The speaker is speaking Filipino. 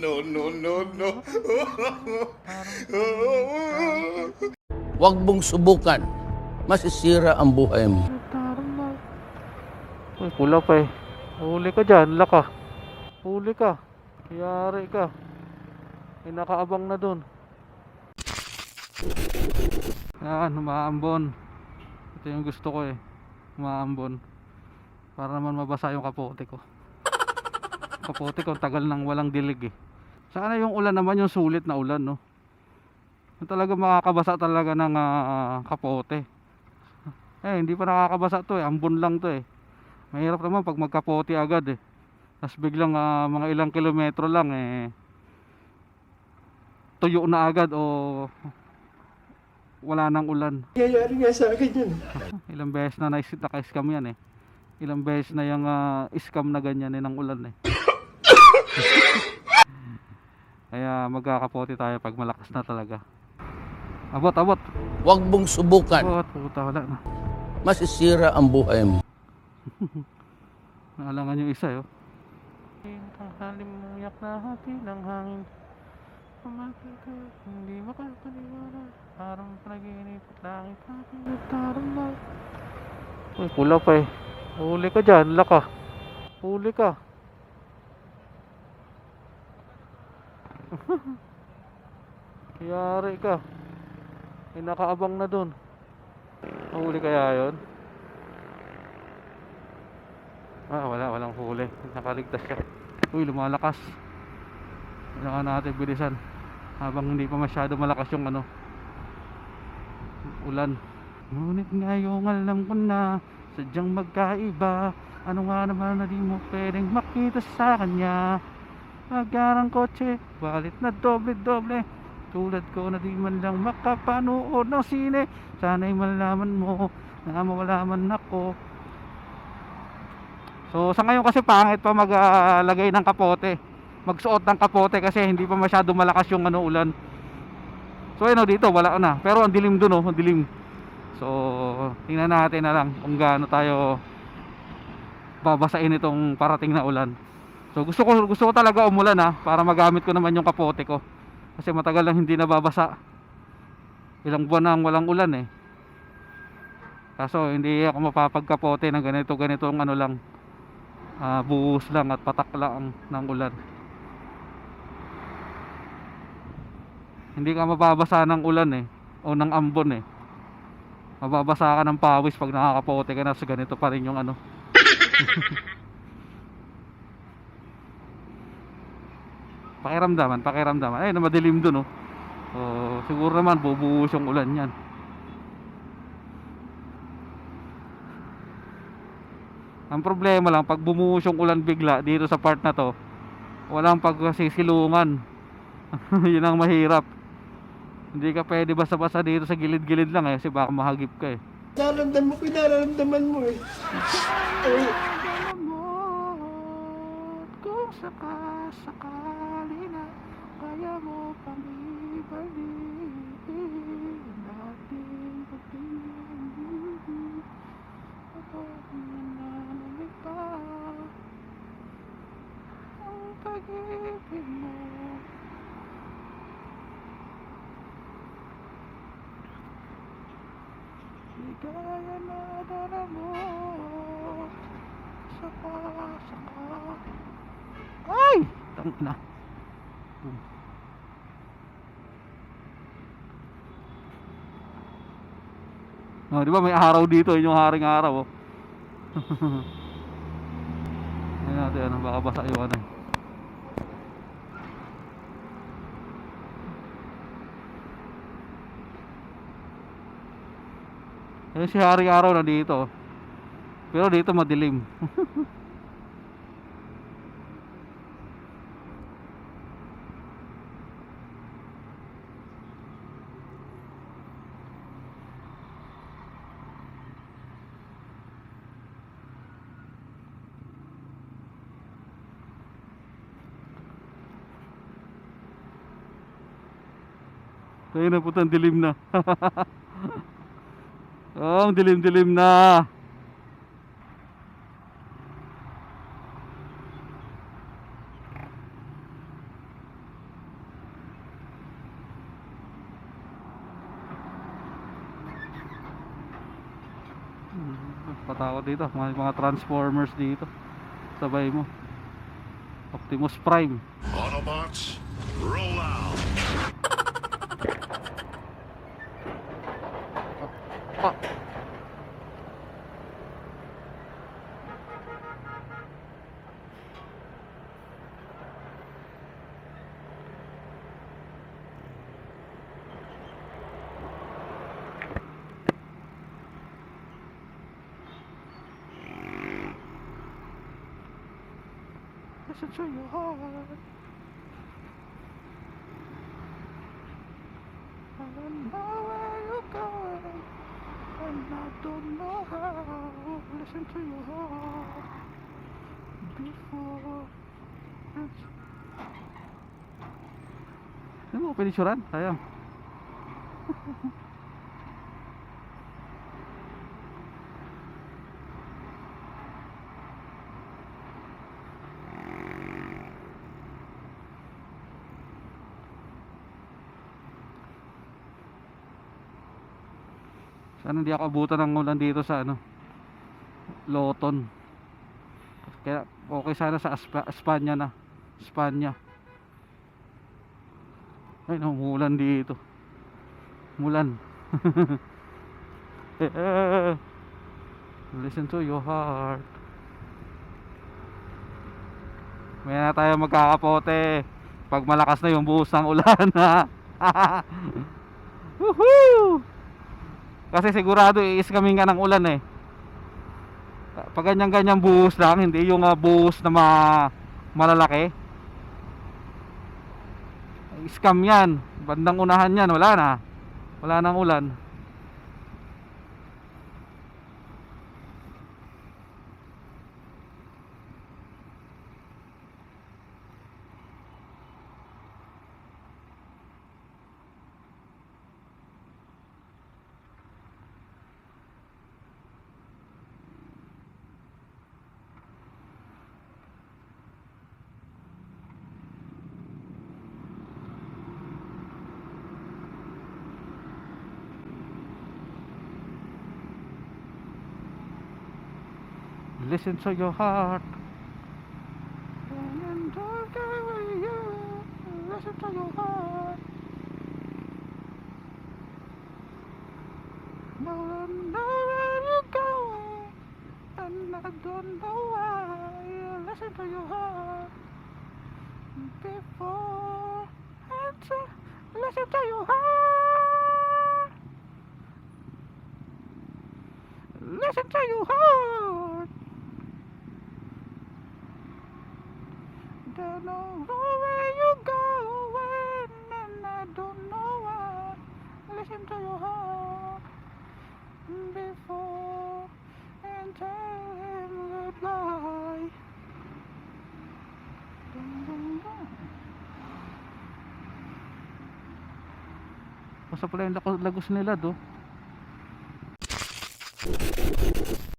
no, no, no, no. Huwag mong subukan. Masisira ang buhay mo. Uy, pula pa eh. Huli ka dyan, laka. Huli ka. Yari ka. May nakaabang na dun. Yan, umaambon. Ito yung gusto ko eh. Umaambon. Para naman mabasa yung kapote ko. Kapote ko, tagal nang walang dilig eh. Sana yung ulan naman yung sulit na ulan no. Talaga makakabasa talaga ng ah, kapote. Eh, hindi pa nakakabasa to eh. Ambon lang to eh. Mahirap naman pag magkapote agad eh. Tapos biglang ah, mga ilang kilometro lang eh. Tuyo na agad o wala nang ulan. Nangyayari nga sa akin yun. Ilang beses na naka-scam yan eh. Ilang beses na yung ah, scam na ganyan eh ng ulan eh. Kaya magkakapote tayo pag malakas na talaga. Abot, abot. Huwag mong subukan. Abot, puta, wala na. Masisira ang buhay mo. Naalangan yung isa yun. Tanghali mong yak na hati ng hangin Pumapit ka, hindi makapaniwala Parang panaginip at langit aking nagdarama Uy, pula pa eh Huli ka dyan, laka Huli ka Yari ka May nakaabang na dun Huli kaya yun? Ah, wala, walang huli. Nakaligtas siya. Uy, lumalakas. Kailangan natin bilisan. Habang hindi pa masyado malakas yung ano. Ulan. Ngunit ngayong alam ko na sadyang magkaiba. Ano nga naman na di mo pwedeng makita sa kanya. Agarang kotse, balit na doble-doble. Tulad ko na di man lang makapanood ng sine. Sana'y malaman mo na mawala man ako. So sa ngayon kasi pangit pa maglagay ng kapote. Magsuot ng kapote kasi hindi pa masyado malakas yung ano ulan. So ayun oh, dito wala na. Pero ang dilim dun oh, ang dilim. So tingnan natin na lang kung gaano tayo babasain itong parating na ulan. So gusto ko gusto ko talaga umulan ha para magamit ko naman yung kapote ko. Kasi matagal lang hindi nababasa. Ilang buwan nang walang ulan eh. Kaso hindi ako mapapagkapote ng ganito ganito ano lang ah, buhos lang at patak lang ng ulan hindi ka mababasa ng ulan eh o ng ambon eh mababasa ka ng pawis pag nakakapote ka na sa ganito pa rin yung ano pakiramdaman pakiramdaman ay na madilim dun oh so, siguro naman bubuhos yung ulan yan Ang problema lang, pag bumuhos yung ulan bigla dito sa part na to, walang pagsisilungan. Yun ang mahirap. Hindi ka pwede basta-basta dito sa gilid-gilid lang eh, kasi baka mahagip ka eh. Nararamdaman ko, nararamdaman mo eh. Eh, Kung sakasakali na kaya mo pang ibalik dating pag-ibig ako nananamig pa ang pag-ibig mo Ligaya na dala mo Saka, saka Ay! Tang na Oh, di ba may araw dito, yun yung haring araw oh. Ayun natin, ano, baka basa yung ano. Eh. Eh si haring araw na dito. Pero dito madilim. Kaya na putang dilim na. Oh, dilim-dilim na. Patakot dito, mga, mga transformers dito. Sabay mo. Optimus Prime. Autobots, roll out. Listen to your heart. I don't know where you're going, and I don't know how. Listen to your heart before it's. Ano mo, pinicturan? Sayang. Sana hindi ako abutan ng ulan dito sa ano Loton Kaya okay sana sa Espanya na. Espanya. Ay umulan dito. Mulan. Listen to your heart. May na tayo magkakapote. Pag malakas na yung buhos ng ulan Woohoo! Kasi sigurado iis kami nga ng ulan eh. Pag ganyan-ganyan buhos lang, hindi yung uh, buhos na ma malalaki. Scam yan. Bandang unahan yan, wala na. Wala nang ulan. Listen to your heart. Listen to your heart. No know where you're going, and I don't know why. Listen to your heart before answer. Listen to your heart. Listen to your heart. Don't know where you're going, and I don't know why. Listen to your heart before and tell him goodbye. Dun, dun, dun. Basta pala yung lagos nila do.